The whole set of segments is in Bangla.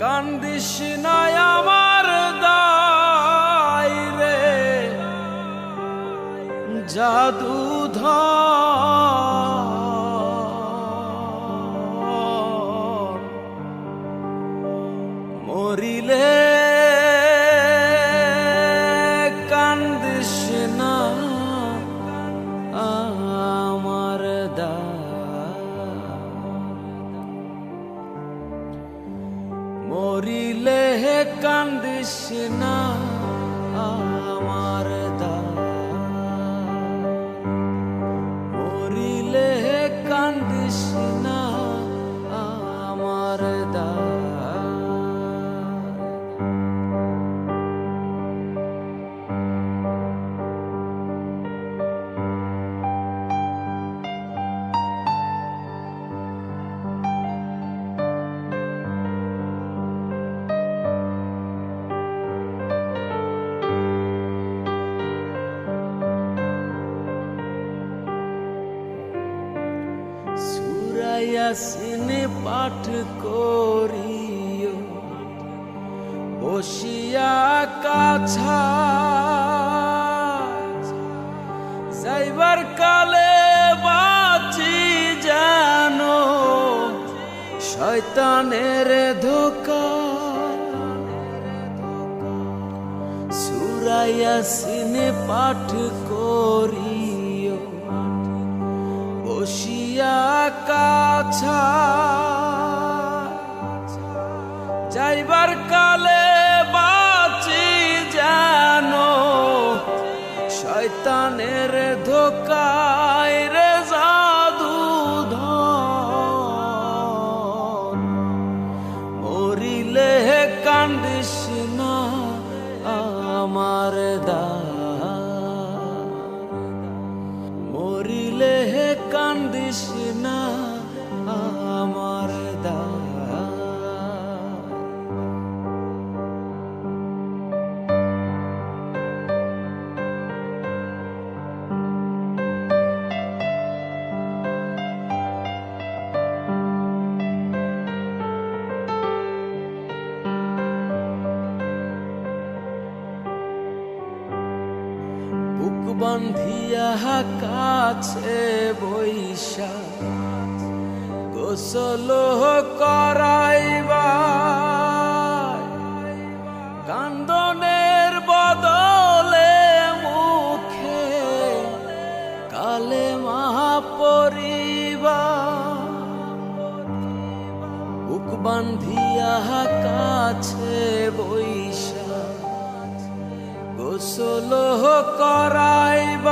কান্দিস নাই আমার দায় রে। জাদু মরিলে কান্দিস মরিলে কান্দিস না আমার সুরায়াসিনে পাঠ করিও, বসিয়া কাছা যাইবার কালে বাঁচি জানো শয়তানের ধোকা সুরায়াসিনে পাঠ করিও, বসিয়া কাছা যাইবার কালে বাঁচি জানো শয়তানের ধোকায় রে জাদু ধন। মরিলে কান্দিস না আমার দা মরিলে কান্দিস না আমার বান্ধিয়া কাছে বৈশা গোসল করাইবা কান্দনের বদলে মুখে কালে মহা পরিবা বুক বান্ধিয়া কাছে বৈশা গোসল করাইবা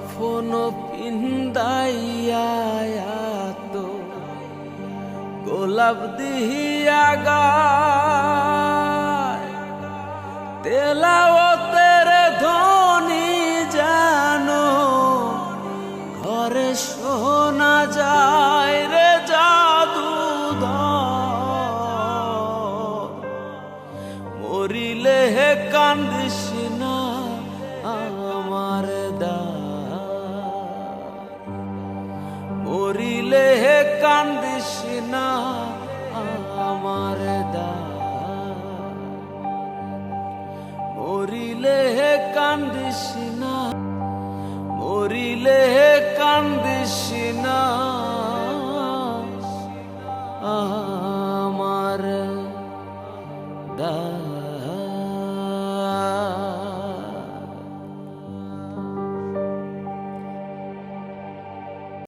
কাফন তো গোলাপ দিহিয়া গায়। তেলাও তেরে ধনি জানো ঘরে শোনা যায় রে জাদু মরিলে হে কান্দিস না। মরিলে হে কান্দিস না আমার দা মরিলে হে কান্দিস না মরিলে হে কান্দিস না আমার